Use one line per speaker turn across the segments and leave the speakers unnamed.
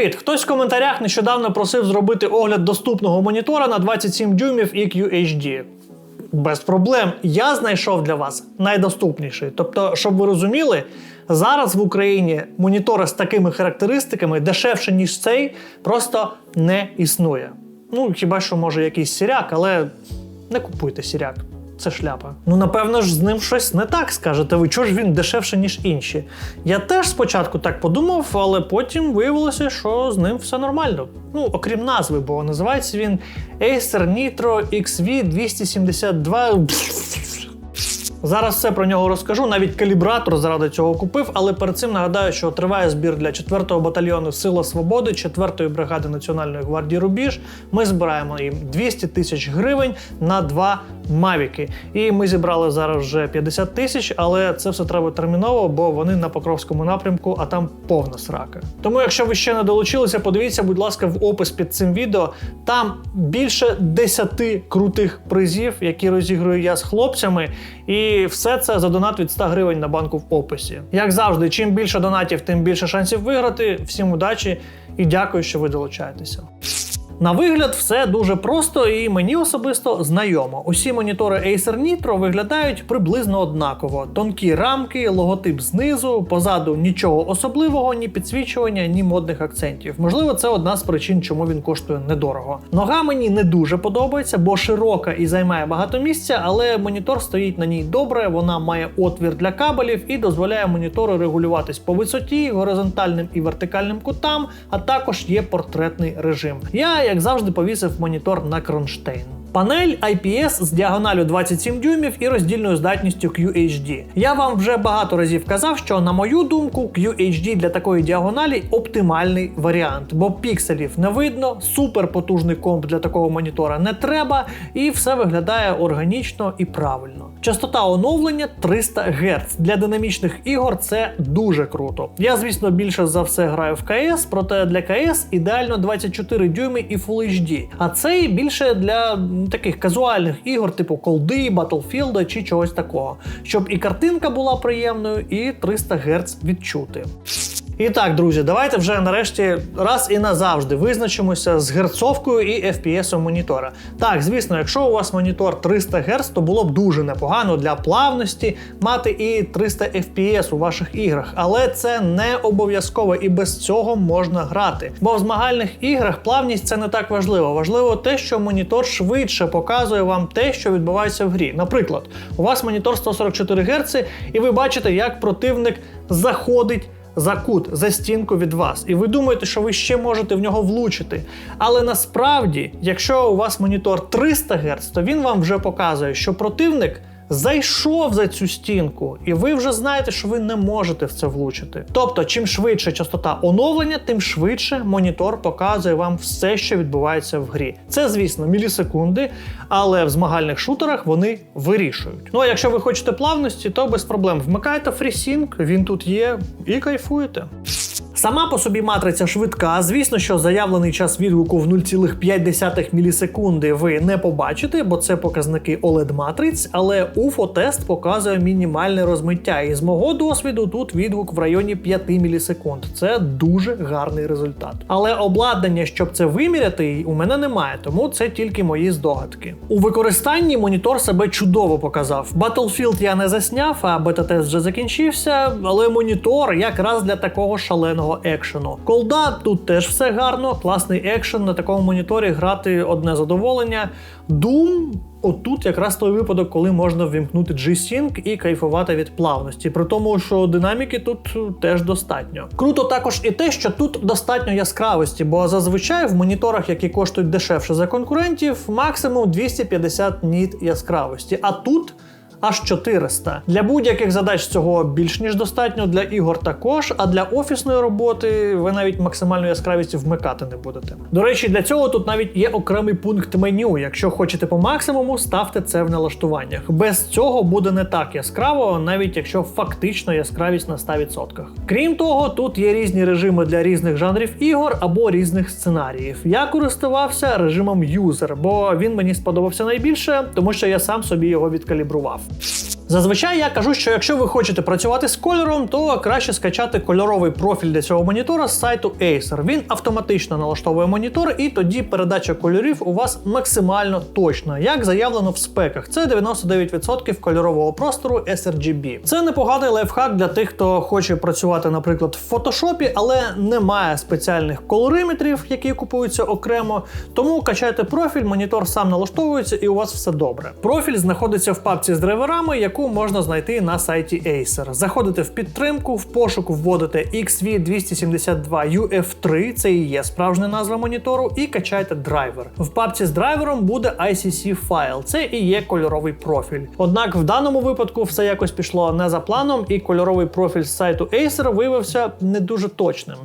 Привіт! Хтось в коментарях нещодавно просив зробити огляд доступного монітора на 27 дюймів і QHD. Без проблем. Я знайшов для вас найдоступніший. Тобто, щоб ви розуміли, зараз в Україні монітори з такими характеристиками дешевше, ніж цей, просто не існує. Ну, хіба що може якийсь сіряк, але не купуйте сіряк. Це шляпа. Ну, напевно ж, з ним щось не так скажете ви. Чого ж він дешевше, ніж інші? Я теж спочатку так подумав, але потім виявилося, що з ним все нормально. Ну, окрім назви, бо називається він Acer Nitro XV 272. Зараз все про нього розкажу. Навіть калібратор заради цього купив, але перед цим нагадаю, що триває збір для 4-го батальйону Сила Свободи, 4-ї бригади Національної гвардії Рубіж. Ми збираємо їм 200 тисяч гривень на два мавіки. І ми зібрали зараз вже 50 тисяч, але це все треба терміново, бо вони на Покровському напрямку, а там повна срака. Тому, якщо ви ще не долучилися, подивіться, будь ласка, в опис під цим відео. Там більше 10 крутих призів, які розігрую я з хлопцями. І все це за донат від 100 гривень на банку в описі. Як завжди, чим більше донатів, тим більше шансів виграти. Всім удачі і дякую, що ви долучаєтеся. На вигляд, все дуже просто і мені особисто знайомо. Усі монітори Acer Nitro виглядають приблизно однаково: тонкі рамки, логотип знизу, позаду нічого особливого, ні підсвічування, ні модних акцентів. Можливо, це одна з причин, чому він коштує недорого. Нога мені не дуже подобається, бо широка і займає багато місця, але монітор стоїть на ній добре. Вона має отвір для кабелів і дозволяє монітору регулюватись по висоті, горизонтальним і вертикальним кутам, а також є портретний режим. Я як завжди, повісив монітор на кронштейн. Панель IPS з діагоналю 27 дюймів і роздільною здатністю QHD. Я вам вже багато разів казав, що на мою думку, QHD для такої діагоналі оптимальний варіант, бо пікселів не видно, суперпотужний комп для такого монітора не треба, і все виглядає органічно і правильно. Частота оновлення 300 Гц. Для динамічних ігор це дуже круто. Я, звісно, більше за все граю в КС, проте для КС ідеально 24 дюйми і Full HD. А цей більше для таких казуальних ігор, типу колди, Battlefield чи чогось такого, щоб і картинка була приємною, і 300 Гц відчути. І так, друзі, давайте вже нарешті раз і назавжди визначимося з герцовкою і FPS монітора. Так, звісно, якщо у вас монітор 300 Гц, то було б дуже непогано для плавності мати і 300 FPS у ваших іграх, але це не обов'язково і без цього можна грати. Бо в змагальних іграх плавність це не так важливо. Важливо те, що монітор швидше показує вам те, що відбувається в грі. Наприклад, у вас монітор 144 Гц, і ви бачите, як противник заходить за кут, за стінку від вас, і ви думаєте, що ви ще можете в нього влучити. Але насправді, якщо у вас монітор 300 Гц, то він вам вже показує, що противник. Зайшов за цю стінку, і ви вже знаєте, що ви не можете в це влучити. Тобто, чим швидше частота оновлення, тим швидше монітор показує вам все, що відбувається в грі. Це, звісно, мілісекунди, але в змагальних шутерах вони вирішують. Ну а якщо ви хочете плавності, то без проблем вмикайте FreeSync, він тут є, і кайфуєте. Сама по собі матриця швидка. Звісно, що заявлений час відгуку в 0,5 мілісекунди ви не побачите, бо це показники oled матриць, але UFO-тест показує мінімальне розмиття. І з мого досвіду тут відгук в районі 5 мілісекунд. Це дуже гарний результат. Але обладнання, щоб це виміряти, у мене немає, тому це тільки мої здогадки. У використанні монітор себе чудово показав. Battlefield я не засняв, а бета-тест вже закінчився, але монітор якраз для такого шаленого екшену. Колда тут теж все гарно, класний екшен на такому моніторі грати одне задоволення. Doom Отут якраз той випадок, коли можна ввімкнути G-Sync і кайфувати від плавності, при тому, що динаміки тут теж достатньо. Круто також і те, що тут достатньо яскравості, бо зазвичай в моніторах, які коштують дешевше за конкурентів, максимум 250 ніт яскравості. А тут аж 400. Для будь-яких задач цього більш ніж достатньо, для ігор також, а для офісної роботи ви навіть максимальну яскравість вмикати не будете. До речі, для цього тут навіть є окремий пункт меню. Якщо хочете по максимуму, ставте це в налаштуваннях. Без цього буде не так яскраво, навіть якщо фактично яскравість на 100%. Крім того, тут є різні режими для різних жанрів ігор або різних сценаріїв. Я користувався режимом юзер, бо він мені сподобався найбільше, тому що я сам собі його відкалібрував. Thank you. Зазвичай я кажу, що якщо ви хочете працювати з кольором, то краще скачати кольоровий профіль для цього монітора з сайту Acer. Він автоматично налаштовує монітор, і тоді передача кольорів у вас максимально точна, як заявлено в спеках. Це 99% кольорового простору sRGB. Це непоганий лайфхак для тих, хто хоче працювати, наприклад, в фотошопі, але немає спеціальних колориметрів, які купуються окремо. Тому качайте профіль, монітор сам налаштовується, і у вас все добре. Профіль знаходиться в папці з драйверами, яку можна знайти на сайті Acer. Заходите в підтримку, в пошук вводите XV272UF3, це і є справжня назва монітору, і качайте драйвер. В папці з драйвером буде ICC файл, це і є кольоровий профіль. Однак в даному випадку все якось пішло не за планом, і кольоровий профіль з сайту Acer виявився не дуже точним.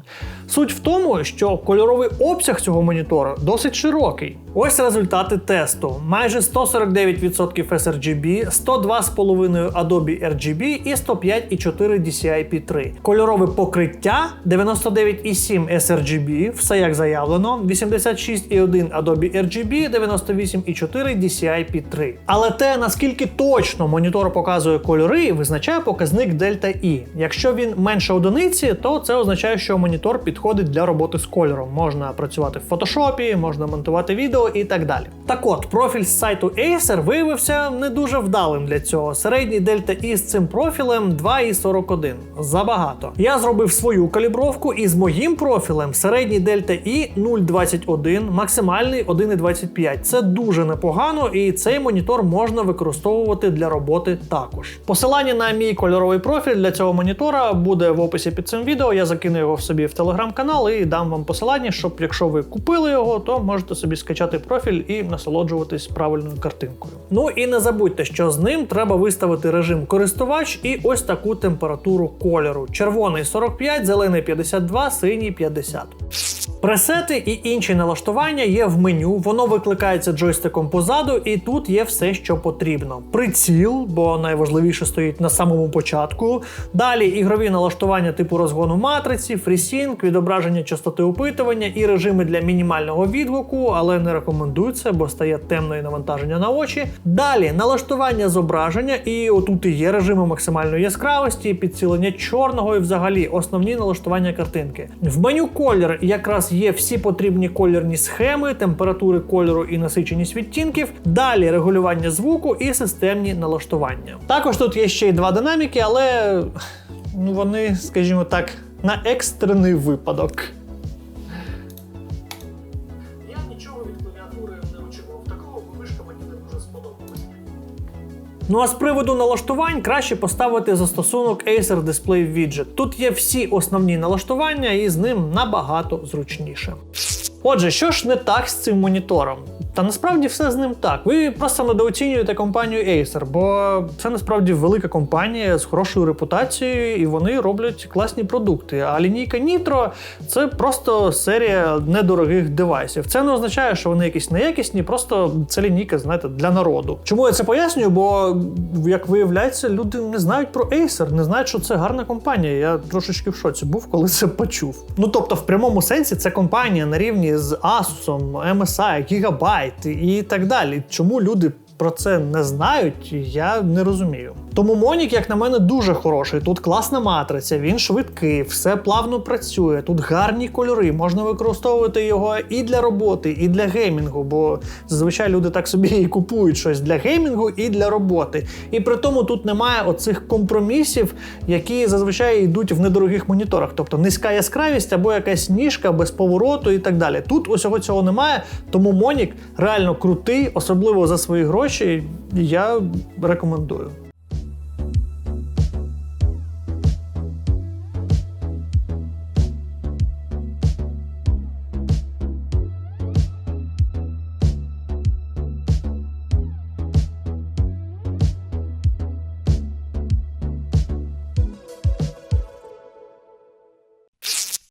Суть в тому, що кольоровий обсяг цього монітору досить широкий. Ось результати тесту: майже 149% sRGB, 102,5 Adobe RGB і 105,4 DCI-P3. Кольорове покриття 99,7 sRGB, все як заявлено, 86,1 Adobe RGB, 98,4 DCI-P3. Але те, наскільки точно монітор показує кольори, визначає показник Delta E. Якщо він менше одиниці, то це означає, що монітор підходить для роботи з кольором. Можна працювати в фотошопі, можна монтувати відео і так далі. Так от, профіль з сайту Acer виявився не дуже вдалим для цього. Середній Delta E з цим профілем 2,41. Забагато. Я зробив свою калібровку, і з моїм профілем середній Delta E 0,21, максимальний 1,25. Це дуже непогано, і цей монітор можна використовувати для роботи також. Посилання на мій кольоровий профіль для цього монітора буде в описі під цим відео. Я закину його в собі в телеграм-канал і дам вам посилання, щоб якщо ви купили його, то можете собі скачати профіль і насолоджуватись правильною картинкою. Ну і не забудьте, що з ним треба виставити режим користувач і ось таку температуру кольору: червоний 45, зелений 52, синій 50. Пресети і інші налаштування є в меню, воно викликається джойстиком позаду, і тут є все, що потрібно. Приціл, бо найважливіше стоїть на самому початку. Далі ігрові налаштування типу розгону матриці, фрісінг, відображення частоти опитування і режими для мінімального відгуку, але не рекомендується, бо стає темне навантаження на очі. Далі налаштування зображення, і отут і є режими максимальної яскравості, підсилення чорного і взагалі основні налаштування картинки. В меню колір якраз є всі потрібні кольорні схеми, температури кольору і насиченість відтінків. Далі регулювання звуку і системні налаштування. Також тут є ще й два динаміки, але ну, вони, скажімо так, на екстрений випадок. Ну а з приводу налаштувань краще поставити застосунок Acer Display Widget. Тут є всі основні налаштування, і з ним набагато зручніше. Отже, що ж не так з цим монітором? Та насправді все з ним так. Ви просто недооцінюєте компанію Acer, бо це насправді велика компанія з хорошою репутацією, і вони роблять класні продукти. А лінійка Nitro – це просто серія недорогих девайсів. Це не означає, що вони якісь неякісні, просто це лінійка, знаєте, для народу. Чому я це пояснюю? Бо, як виявляється, люди не знають про Acer, не знають, що це гарна компанія. Я трошечки в шоці був, коли це почув. Ну тобто, в прямому сенсі, це компанія на рівні з Asus, MSI, Gigabyte і так далі. Чому люди про це не знають, я не розумію. Тому Монік, як на мене, дуже хороший. Тут класна матриця, він швидкий, все плавно працює. Тут гарні кольори. Можна використовувати його і для роботи, і для геймінгу, бо зазвичай люди так собі і купують щось для геймінгу і для роботи. І при тому тут немає оцих компромісів, які зазвичай йдуть в недорогих моніторах, тобто низька яскравість або якась ніжка без повороту і так далі. Тут усього цього немає, тому Монік реально крутий, особливо за свої гроші. Я рекомендую.